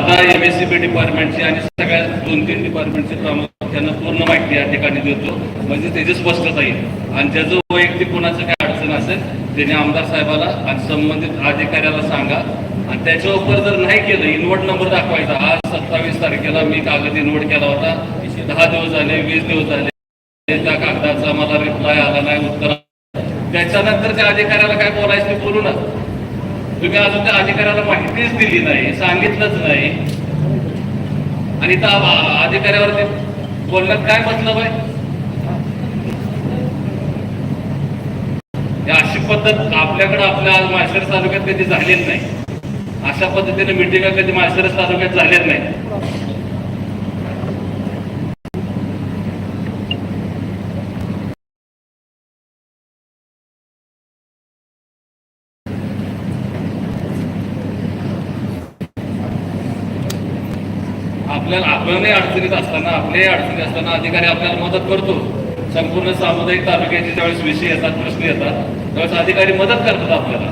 आता M S C B डिपार्टमेंटची आणि सगळ्या दोन तीन डिपार्टमेंटची प्रामुख्यानं पूर्ण माहिती या ठिकाणी देतो. म्हणजे त्याची स्पष्टता येईल. आणि ज्याचं वैयक्तिक कोणाचं काय अडचण असेल त्याने आमदार साहेबाला आणि संबंधित अधिकाऱ्याला सांगा. आणि त्याच्यावर जर नाही केलं इन्व्हर्ट नंबर दाखवायचा. आज सत्तावीस तारखेला मी कागद इन्व्हर्ट केला होता. दहा दिवस झाले वीस दिवस झाले. त्या कागदाचा मला रिप्लाय आला नाही उत्तर त्याच्यानंतर त्या अधिकाऱ्याला काय बोलायचं ते बोलू ना. तुम्ही अजून त्या अधिकाऱ्याला माहितीच दिली नाही सांगितलंच नाही. आणि त्या अधिकाऱ्यावरती बोलण्यात काय मतलब आहे अशी पद्धत आपल्याकडे आपल्या आज माळशिरस तालुक्यात कधी झालेली नाही. अशा पद्धतीने मिटिंगा कधी माळशिरस तालुक्यात झालेल्या नाही. आपल्याला आपल्यालाही अडचणीत असताना आपल्याही अडचणीत असताना अधिकारी आपल्याला मदत करतो. संपूर्ण सामुदायिक तालुक्याचे ज्यावेळेस विषय येतात प्रश्न येतात त्यावेळेस अधिकारी मदत करतात आपल्याला.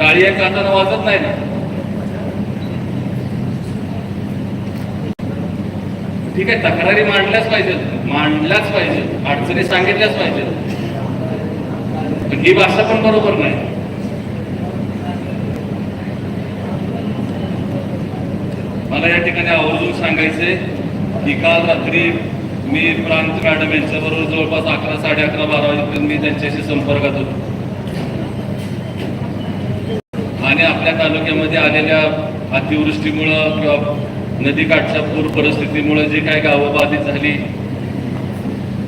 टाळी एक कांदा वाजत नाही ना? ठीक आहे तक्रारी मांडल्याच पाहिजेत. मांडल्याच पाहिजेत. अडचणी सांगितल्याच पाहिजेत. ही भाषा पण बरोबर नाही. मला या ठिकाणी आवर्जून सांगायचे की काल रात्री मी प्रांत मॅडम यांच्याबरोबर जवळपास अकरा साडे अकरा बारा वाजेपर्यंत मी त्यांच्याशी संपर्कात होतो. आणि आपल्या तालुक्यामध्ये आलेल्या अतिवृष्टीमुळं किंवा नदीकाठच्या पूर परिस्थितीमुळे जे काही गावं बाधित झाली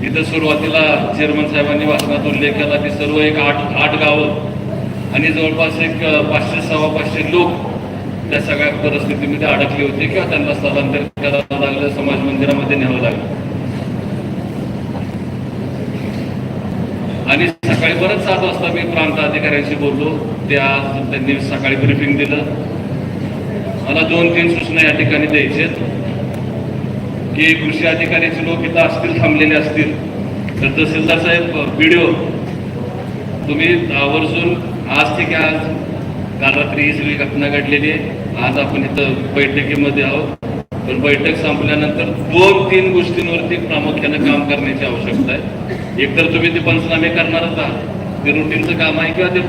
इथं सुरुवातीला चेअरमन साहेबांनी वाचनात उल्लेख केला की सर्व एक आठ आठ गावं आणि जवळपास एक पाचशे सव्वा पाचशे लोक त्या सगळ्या परिस्थितीमध्ये अडकले होते किंवा त्यांना स्थलांतरित करावं लागलं समाज मंदिरामध्ये न्यावं लागलं. आणि सकाळी परत सात वाजता मी प्रांत अधिकाऱ्यांशी बोललो. त्या त्यांनी सकाळी ब्रिफिंग दिलं. मला दोन तीन सूचना या ठिकाणी द्यायचे की कृषी अधिकाऱ्याचे लोक इथं असतील थांबलेले असतील. तर तहसीलदार साहेब व्हिडिओ. तुम्ही आवर्जून आज ठीक आहे आज काल रात्री ही सगळी घटना घडलेली आहे. आज आपण इथं बैठकीमध्ये आहोत. पण बैठक संपल्यानंतर दोन तीन गोष्टींवरती प्रामुख्यानं काम करण्याची आवश्यकता आहे. एकतर तुम्ही ते पंचनामे करणारच आहात. ते रुटीनचं काम आहे किंवा ते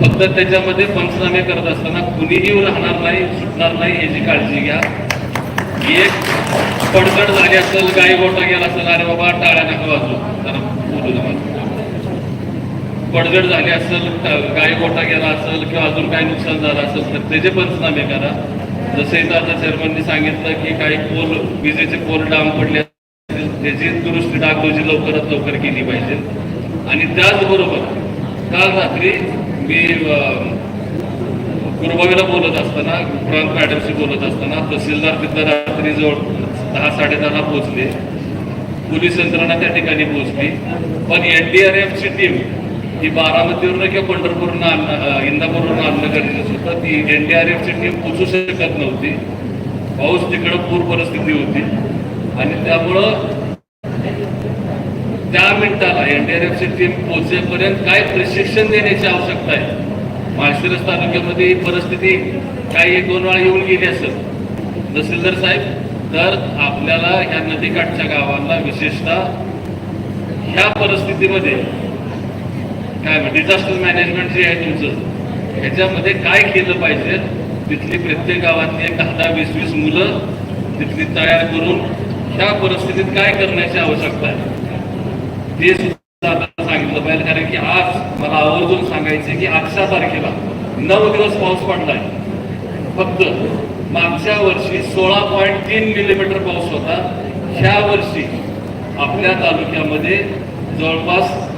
फक्त त्याच्यामध्ये पंचनामे करत असताना कुणीही राहणार नाही सुटणार नाही याची काळजी घ्या. एक पडकड झाली असेल गाई गोटा गेला असेल अरे बाबा टाळ्या नका वाजू जरा बोलू नका. पडझड झाली असेल गाय गोटा गेला असेल किंवा अजून काही नुकसान झालं असेल तर त्याचे पंचनामे करा. जसे इथं आता चेअरमननी सांगितलं की काही पोल विजेचे पोल डाम पडले त्याची दुरुस्ती डागडोजी लवकरात लवकर केली पाहिजे. आणि त्याचबरोबर काल रात्री मी अं, बोलत असताना प्रांत मॅडमशी बोलत असताना तहसीलदार तिथं रात्री जवळ दहा साडेदहाला पोहोचले. पोलीस यंत्रणा त्या ठिकाणी पोहोचली. पण एनडीआरएफची टीम ही बारामतीवरून किंवा पंढरपूरनं आणणं इंदापूरवरून आणणं गरजेचं होतं ती एन डीआरएमसी टीम पोचू शकत नव्हती. पाऊस तिकडं पूर परिस्थिती होती. आणि त्यामुळं त्या मिनिटाला एनडीआरएफची टीम पोहोचेपर्यंत काय प्रशिक्षण देण्याची आवश्यकता आहे? माळशिरस तालुक्यामध्ये ही परिस्थिती काही एक दोन वेळा येऊन गेली असेल. तहसीलदार साहेब तर आपल्याला ह्या नदीकाठच्या गावांना विशेषतः ह्या परिस्थितीमध्ये काय डिझास्टर मॅनेजमेंट जे आहे तुमचं ह्याच्यामध्ये काय केलं पाहिजे? तिथली प्रत्येक गावातली एक दहा दहा वीस वीस मुलं तिथली तयार करून ह्या परिस्थितीत काय करण्याची आवश्यकता आहे? ते सुद्धा आता सांगितलं पाहिजे कारण की आज मला आवर्जून सांगायचे की आजच्या तारखेला नऊ दिवस पाऊस पडलाय. फक्त मागच्या वर्षी सोळा पॉईंट तीन मिलीमीटर पाऊस होता. ह्या वर्षी आपल्या तालुक्यामध्ये जवळपास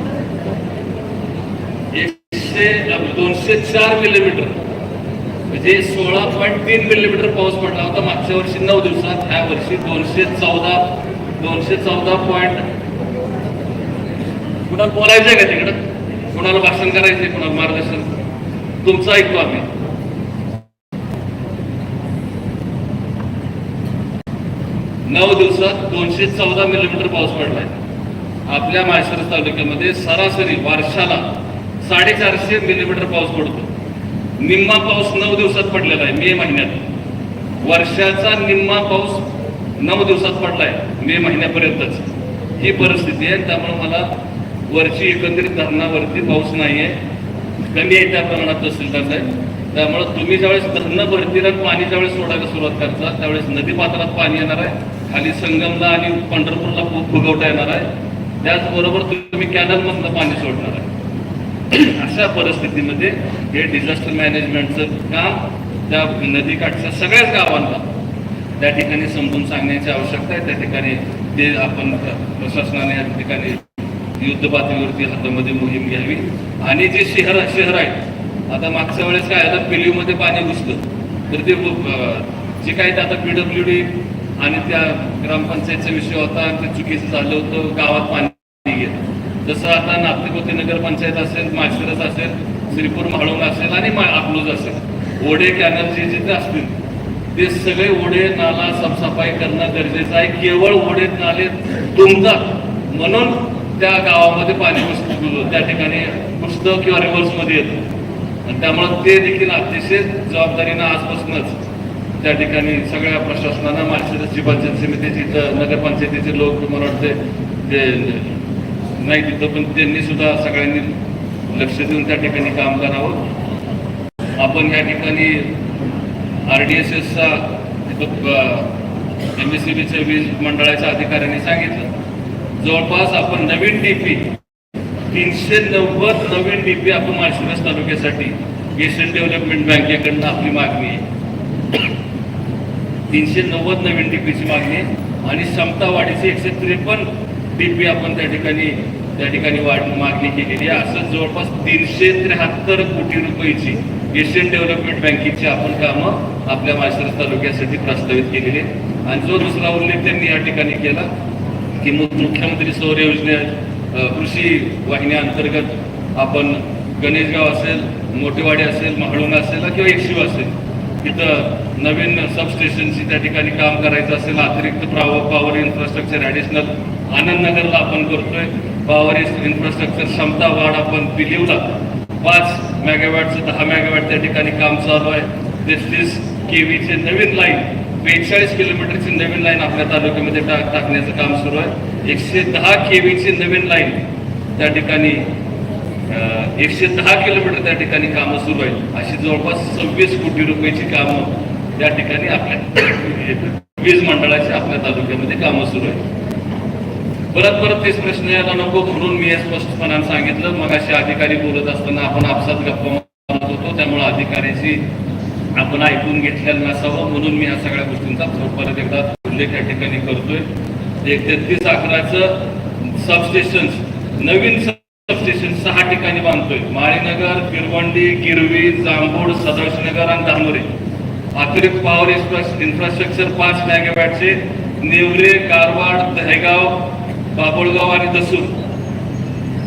एकशे दोनशे चार मिलीमीटर म्हणजे सोळा पॉईंट तीन मिलीमीटर पाऊस पडला होता मागच्या वर्षी नऊ दिवसात. ह्या वर्षी दोनशे चौदा दोनशे चौदा पॉईंट कुणाला बोलायचंय का तिकडं? कुणाला भाषण करायचंय कुणाला मार्गदर्शन? तुमचं ऐकतो आम्ही. नऊ दिवसात दोनशे चौदा मिलीमीटर पाऊस पडलाय. आपल्या माहेश्वर तालुक्यामध्ये सरासरी वर्षाला साडेचारशे मिलीमीटर पाऊस पडतो. निम्मा पाऊस नऊ दिवसात पडलेला आहे मे महिन्यात. वर्षाचा निम्मा पाऊस नऊ दिवसात पडलाय मे महिन्यापर्यंतच. ही परिस्थिती आहे त्यामुळे मला वरची एकंदरीत धरणावरती पाऊस नाही आहे कमी आहे त्या प्रमाणात तहसीलदार साहेब. त्यामुळे तुम्ही ज्यावेळेस धरणं भरतील पाणी ज्यावेळेस सोडायला सुरुवात करता त्यावेळेस नदी पात्रात पाणी येणार आहे. खाली संगमला आणि पंढरपूरला फुगवटा येणार आहे. त्याचबरोबर तुम्ही कॅनलमधलं पाणी सोडणार आहे. अशा परिस्थितीमध्ये हे डिझास्टर मॅनेजमेंटचं काम त्या नदीकाठच्या सगळ्याच गावांना त्या ठिकाणी समजून सांगण्याची आवश्यकता आहे. त्या ठिकाणी ते आपण प्रशासनाने या ठिकाणी युद्ध पातळीवरती हातामध्ये मोहीम घ्यावी. आणि जे शहर शहर आहेत आता मागच्या वेळेस काय आता पिलीमध्ये पाणी घुसलं. तर ते जे काही ते आता पीडब्ल्यू डी आणि त्या ग्रामपंचायतचा विषय होता ते चुकीचं झालं होतं. गावात पाणी जसं आता नागपूर नगरपंचायत असेल माळशिरस असेल श्रीपूर म्हाळुंग असेल आणि मा- अकलूज असेल ओढे कॅनल जे जिथे असतील ते सगळे ओढे नाला साफसफाई करणं गरजेचं आहे. केवळ ओढे नाले तुंबतात म्हणून त्या गावामध्ये पाणी घुसतं त्या ठिकाणी घुसतं किंवा रिव्हर्समध्ये येतं. आणि त्यामुळं ते देखील अतिशय जबाबदारीनं आजपासूनच त्या ठिकाणी सगळ्या प्रशासनानं माळशिरसची पंचायत समितीची नगरपंचायतीचे लोक मला वाटते ते नाही तिथं पण त्यांनी सुद्धा सगळ्यांनी लक्ष देऊन त्या ठिकाणी काम करावं. आपण या ठिकाणी आर डी एस एसचा एम एस सी बीच्या वीज मंडळाच्या अधिकाऱ्यांनी सांगितलं. जवळपास आपण नवीन डीपी तीनशे नव्वद नवीन डीपी आपण माळशिरस तालुक्यासाठी एशियन डेव्हलपमेंट बँकेकडनं आपली मागणी आहे. तीनशे नव्वद नवीन डीपीची मागणी आहे. आणि क्षमता वाढीची एकशे त्रेपन्न डीपी आपण त्या ठिकाणी त्या ठिकाणी वाढ मागणी केलेली आहे. असं जवळपास तीनशे त्र्याहत्तर कोटी रुपयाची एशियन डेव्हलपमेंट बँकेची आपण कामं आपल्या माळशिरस तालुक्यासाठी प्रस्तावित केलेली आहे आणि जो दुसरा उल्लेख त्यांनी या ठिकाणी केला की मुख्यमंत्री सौर योजने कृषी वाहिनी अंतर्गत आपण गणेशगाव असेल मोठेवाडी असेल महाळुंग असेल किंवा एकशिव असेल तिथं नवीन सबस्टेशनची त्या ठिकाणी काम करायचं असेल अतिरिक्त प्राव पॉवर इन्फ्रास्ट्रक्चर ॲडिशनल आनंदनगरला आपण करतोय. पॉवर इन्फ्रास्ट्रक्चर क्षमता वाढ आपण पिलीवला पाच मेगावॅटचं दहा मेगावॅट त्या ठिकाणी काम चालू आहे. तेहतीस के व्हीचे नवीन लाईन बेचाळीस किलोमीटरची नवीन लाईन आपल्या तालुक्यामध्ये टाक टाकण्याचं काम सुरू आहे. एकशे दहा के व्हीची नवीन लाईन त्या ठिकाणी एकशे दहा किलोमीटर त्या ठिकाणी कामं सुरू आहेत. अशी जवळपास सव्वीस कोटी रुपयाची कामं त्या ठिकाणी आपल्या वीज मंडळाची आपल्या तालुक्यामध्ये कामं सुरू आहेत. परत परत तेच प्रश्न यायला नको म्हणून मी हे स्पष्टपणाने सांगितलं. मग असे अधिकारी बोलत असताना आपण आपसात गप्पा मारत होतो त्यामुळे अधिकाऱ्याशी आपण ऐकून घेतलेलं नसावं म्हणून मी ह्या सगळ्या गोष्टींचा परत एकदा उल्लेख या ठिकाणी करतोय. एक तेहतीस अकराचं सबस्टेशन नवीन सबस्टेशन सहा ठिकाणी बांधतोय. माळीनगर किरवंडी गिरवी जांभूड सदाशिवनगर आणि धामोरे. अतिरिक्त पॉवर इन्फ्रास्ट्रक्चर पाच मेगावॅटचे नेवरे कारवाड दहेगाव बाबुळगाव आणि दसूर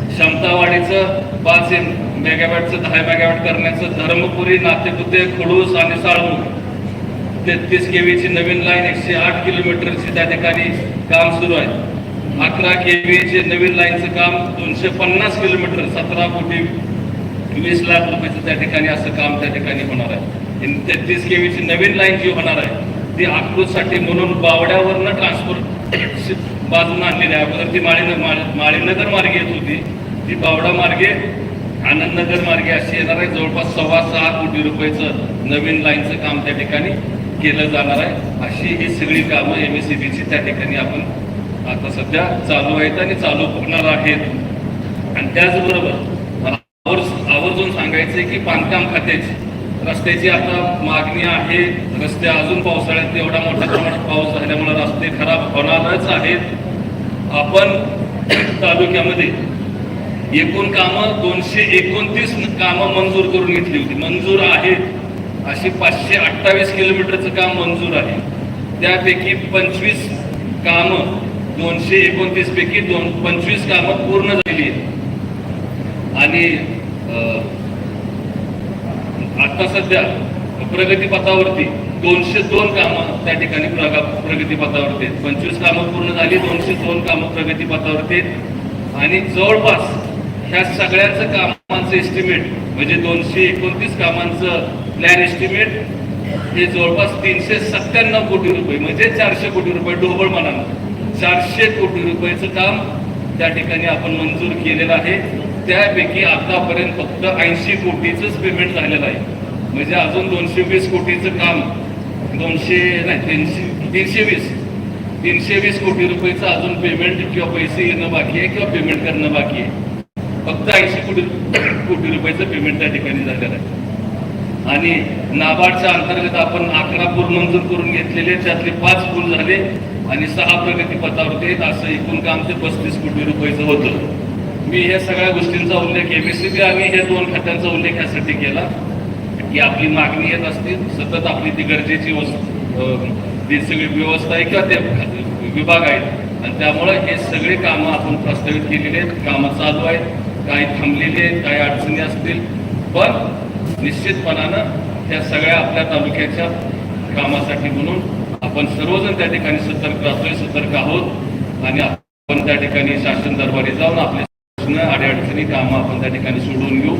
क्षमतावाढीचं पाच मेगावॅटचं दहा मेगावॅट करण्याचं धर्मपुरी नातेपुते खडूस आणि साळमुख तेहतीस केवीची नवीन लाईन एकशे आठ किलोमीटरची त्या ठिकाणी काम सुरू आहे. अकरा केवीचे नवीन लाईनचं काम दोनशे पन्नास किलोमीटर सतरा कोटी वीस लाख रुपयाचं त्या ठिकाणी असं काम त्या ठिकाणी होणार आहे. तेहतीस केवीची नवीन लाईन जी होणार आहे ती अकलूजसाठी म्हणून बावड्यावरनं ट्रान्सफर बाजून आणलेली आहे अगोदर ती माळी माळीनगर मार्गे येत होती. ती बावडा मार्गे आनंदनगर मार्गे अशी येणार आहे. जवळपास सव्वा सहा कोटी रुपयाचं नवीन लाईनचं काम त्या ठिकाणी केलं जाणार आहे. अशी ही सगळी कामं एम एस सी बीची त्या ठिकाणी आपण आता सध्या चालू आहेत आणि चालू होणार आहेत. आणि त्याचबरोबर मला आवर्ज आवर्जून सांगायचं आहे की बांधकाम खात्याची. रस्त्याची आता मागणी आहे. रस्ते अजून पावसाळ्यात एवढा मोठ्या प्रमाणात पाऊस झाल्यामुळे रस्ते खराब होणारच आहेत. आपण तालुक्यामध्ये एकूण कामं दोनशे एकोणतीस कामं मंजूर करून घेतली होती. मंजूर आहेत. अशी पाचशे अठ्ठावीस किलोमीटरचं काम मंजूर आहे. त्यापैकी पंचवीस कामं दोनशे एकोणतीस पैकी दोन पंचवीस कामं पूर्ण झाली आहेत. आणि आता सध्या प्रगतीपथावरती दोनशे दोन कामं त्या ठिकाणी प्रगा प्रगतीपथावरती आहेत. पंचवीस कामं पूर्ण झाली दोनशे दोन कामं प्रगतीपथावरती आहेत. आणि जवळपास ह्या सगळ्याचं कामांचं एस्टिमेट म्हणजे दोनशे एकोणतीस कामांचं प्लॅन एस्टिमेट हे जवळपास तीनशे सत्त्याण्णव कोटी रुपये म्हणजे चारशे कोटी रुपये ढोबळ म्हणाला चारशे कोटी रुपयाचं काम त्या ठिकाणी आपण मंजूर केलेलं आहे. त्यापैकी आतापर्यंत फक्त ऐंशी कोटीचंच पेमेंट झालेलं आहे. म्हणजे अजून दोनशे वीस कोटीचं काम दोनशे नाही तीनशे तीनशे वीस तीनशे वीस कोटी रुपयेचं अजून पेमेंट किंवा पैसे येणं बाकी आहे किंवा पेमेंट करणं बाकी आहे. फक्त ऐंशी कोटी कोटी रुपयाचं पेमेंट त्या ठिकाणी झालेलं आहे. आणि नाबार्डच्या अंतर्गत आपण अकरा पूल मंजूर करून घेतलेले त्यातले पाच पूल झाले आणि सहा प्रगती पथावरती आहेत. असं एकूण काम ते पस्तीस कोटी रुपयाचं होतं. मी ह्या सगळ्या गोष्टींचा उल्लेख एमएससीबी आम्ही हे दोन खात्यांचा उल्लेख यासाठी केला की आपली मागणी येत असतील सतत आपली ती गरजेची वस्तू सगळी व्यवस्था आहे किंवा ते विभाग आहेत. आणि त्यामुळे हे सगळे कामं आपण प्रस्तावित केलेले आहेत. कामं चालू आहेत. काही थांबलेले आहेत. काही अडचणी असतील. पण निश्चितपणानं त्या सगळ्या आपल्या तालुक्याच्या कामासाठी म्हणून आपण सर्वजण त्या ठिकाणी सतर्क असतोय सतर्क आहोत. आणि आपण त्या ठिकाणी शासन दरबारी जाऊन आपले प्रश्न अडीअडचणी कामं आपण त्या ठिकाणी सोडून घेऊ.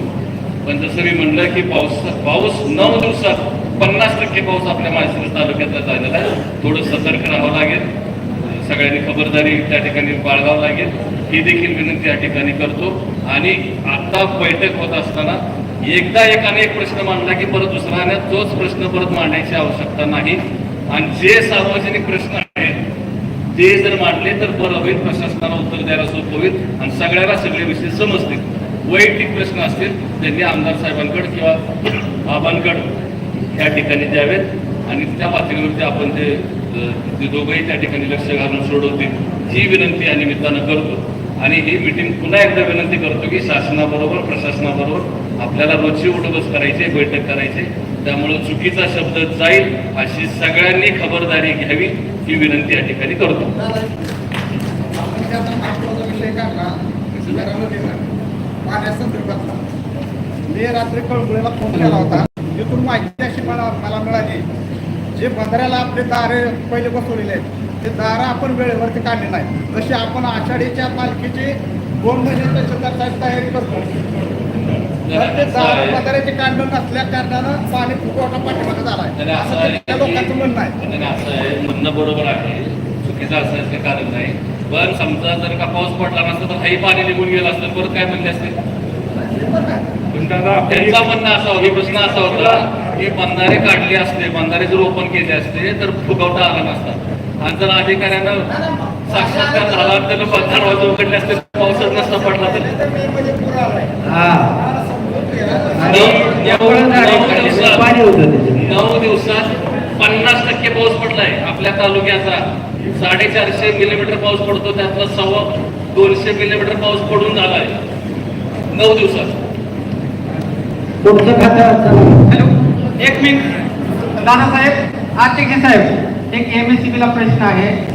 पण जसं मी म्हणलं की पाऊस पाऊस नऊ दिवसात पन्नास टक्के पाऊस आपल्या माळशिरस तालुक्यातला झालेला आहे. थोडं सतर्क राहावं लागेल. सगळ्यांनी खबरदारी त्या ठिकाणी बाळगावं लागेल. ही देखील विनंती या ठिकाणी करतो. आणि आता बैठक होत असताना एकदा एकाने एक प्रश्न मांडला की परत दुसऱ्याने तोच प्रश्न परत मांडण्याची आवश्यकता नाही. आणि जे सार्वजनिक प्रश्न ते जर मांडले तर बरं होईल प्रशासनाला उत्तर द्यायला सोपं होईल आणि सगळ्याला सगळे विषय समजतील. वैयक्तिक प्रश्न असतील त्यांनी आमदार साहेबांकडे किंवा आबांकडे या ठिकाणी द्यावेत आणि त्या पातळीवरती आपण ते ते दोघंही त्या ठिकाणी लक्ष घालून सोडवतील ही विनंती या निमित्तानं करतो. आणि ही मिटिंग पुन्हा एकदा विनंती करतो की शासनाबरोबर प्रशासनाबरोबर आपल्याला रोजची उठबस करायची बैठक करायची. त्यामुळं चुकीचा शब्द जाईल अशी सगळ्यांनी खबरदारी घ्यावी. ही विनंती या ठिकाणी करतो. मी रात्री कळगुळेला फोन केला होता. तिथून माहिती अशी मला मला मिळाली जे बंधाऱ्याला आपले दारे पहिले बसवलेले आहेत ते दारं आपण वेळेवरती काढले नाही जसे आपण आषाढीच्या पालखीची दोन महिने तहसीलदार साहेब तयारी करतो तर ते दारं बंधाऱ्याचे काढणं नसल्या कारणानं पाणी फुकवटा पाठीमागे लोकांचं म्हणणं आहे. असं आहे म्हणणं बरोबर आहे. चुकीचं असायचं कारण नाही. पण समजा जर का पाऊस पडला नसता तर काही पाणी निघून गेलं असतं परत काय म्हणले असते? त्यांचा म्हणणं असा हे प्रश्न असा होता की बंधारे काढले असते बंधारे जर ओपन केले असते तर फुगवटा आला नसता. आणि जर अधिकाऱ्यानं साक्षात्कार झाला तर दरवाजे उघडले असते पावसात नसता पडला तर? ते मे मध्ये पूर आलाय हा. समजून घ्या. आणि एवढं नऊ दिवसात पन्नास टक्के पाऊस पडलाय. आपल्या तालुक्याचा साडेचारशे मिलीमीटर पाऊस पडतो त्यातला सव्वा दोनशे मिलीमीटर पाऊस पडून झालाय. नऊ दिवसात. तुमचं खातं हॅलो एक मिनिट. नानासाहेब आर्थिक साहेब. एक एम एस सी बीला प्रश्न आहे.